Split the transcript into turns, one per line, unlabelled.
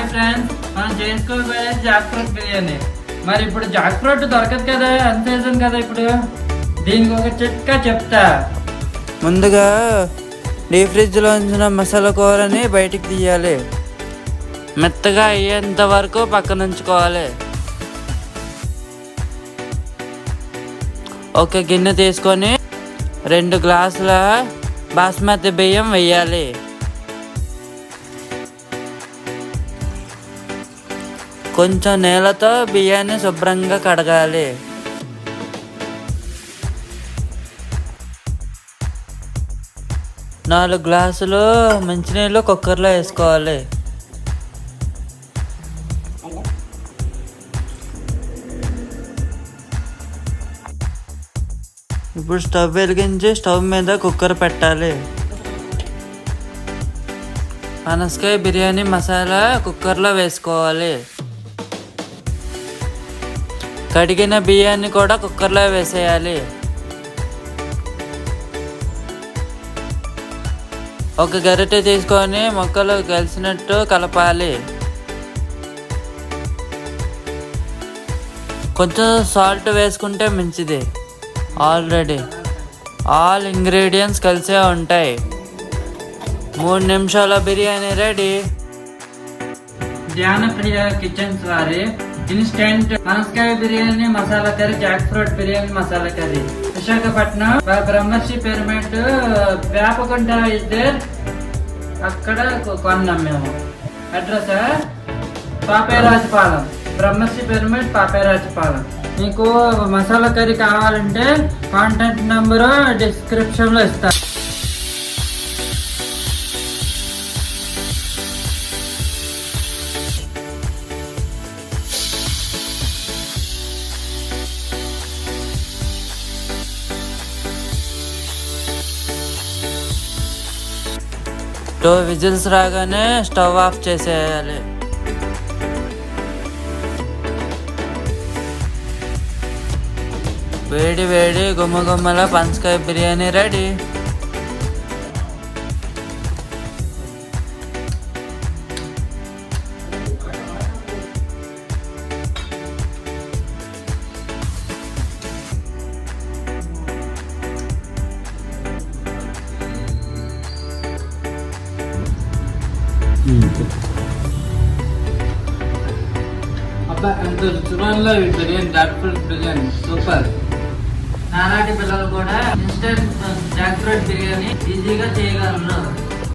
Hi friends మనం చేసుకోబోయే Jack fruit biryani. మరి ఇప్పుడు జాక్ ఫ్రూట్ దొరకదు కదా ఎంత సీజన్ కదా ఇప్పుడు? దీనికి ఒక చిట్కా చెప్తా.
ముందుగా డీప్ ఫ్రిడ్జ్లో ఉంచిన మసాలా కూరని బయటికి తీయాలి. మెత్తగా అయ్యేంత వరకు పక్కన ఉంచుకోవాలి. ఒక గిన్నె తీసుకొని రెండు గ్లాసుల బాస్మతి బియ్యం వేయాలి. కొంచెం నీళ్ళతో బియ్యాన్ని శుభ్రంగా కడగాలి. నాలుగు గ్లాసులు మంచినీళ్ళు కుక్కర్లో వేసుకోవాలి. ఇప్పుడు స్టవ్ వెలిగించి స్టవ్ మీద కుక్కర్ పెట్టాలి. పనసకాయ బిర్యానీ మసాలా కుక్కర్లో వేసుకోవాలి. కడిగిన బియ్యాన్ని కూడా కుక్కర్లో వేసేయాలి. ఒక గరిటె తీసుకొని మొక్కలు కలిసినట్టు కలపాలి. కొంచెం సాల్ట్ వేసుకుంటే మంచిది. ఆల్రెడీ ఆల్ ఇంగ్రీడియంట్స్ కలిసే ఉంటాయి. మూడు నిమిషాల బిర్యానీ రెడీ.
ధ్యానప్రియ కిచెన్స్ వారి ఇన్స్టెంట్ పనసకాయ biryani masala curry jackfruit biryani masala curry. Visakhapatnam Brahmarshi pyramid Vepakunta ఇద్దరు అక్కడ కొన్నాం మేము. అడ్రస్ పాపేరాజపాలెం బ్రహ్మశ్రీ పిరమిడ్ పాపేరాజపాలెం మీకు మసాలా కర్రీ కావాలంటే కాంటాక్ట్ నెంబరు డిస్క్రిప్షన్లో ఇస్తాను
టూ విజిల్స్ రాగానే స్టవ్ ఆఫ్ చేసేయాలి. వేడి వేడి గుమ్మ గుమ్మల పంచకాయ బిర్యానీ రెడీ.
అబ్బా ఎంత రుచిలో ఈ బిర్యానీ ఫ్రూట్ బిర్యానీ? సూపర్ నానాటి పిల్లలు కూడా ఇన్స్టెంట్ జాక్ ఫ్రూట్ బిర్యానీ ఈజీగా చేయగలరు.